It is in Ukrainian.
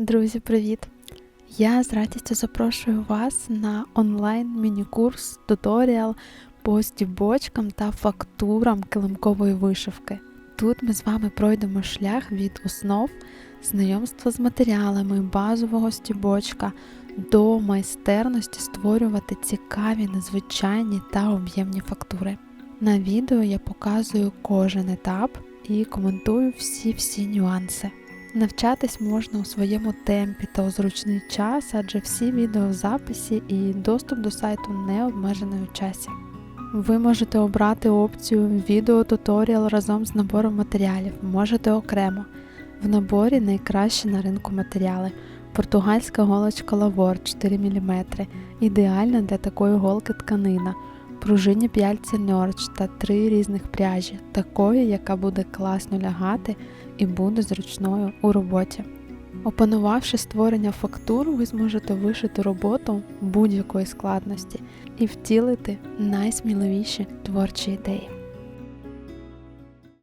Друзі, привіт! Я з радістю запрошую вас на онлайн міні-курс туторіал по стібочкам та фактурам килимкової вишивки. Тут ми з вами пройдемо шлях від основ, знайомства з матеріалами, базового стібочка до майстерності створювати цікаві, незвичайні та об'ємні фактури. На відео я показую кожен етап і коментую всі-всі нюанси. Навчатись можна у своєму темпі та у зручний час, адже всі відео в записі і доступ до сайту не обмежений у часі. Ви можете обрати опцію відео-туторіал разом з набором матеріалів, можете окремо. В наборі найкращі на ринку матеріали. Португальська голочка Лавор 4 мм, ідеальна для такої голки тканина, пружинні п'яльці Норч та три різних пряжі, такої, яка буде класно лягати і буде зручною у роботі. Опанувавши створення фактур, ви зможете вишити роботу будь-якої складності і втілити найсміливіші творчі ідеї.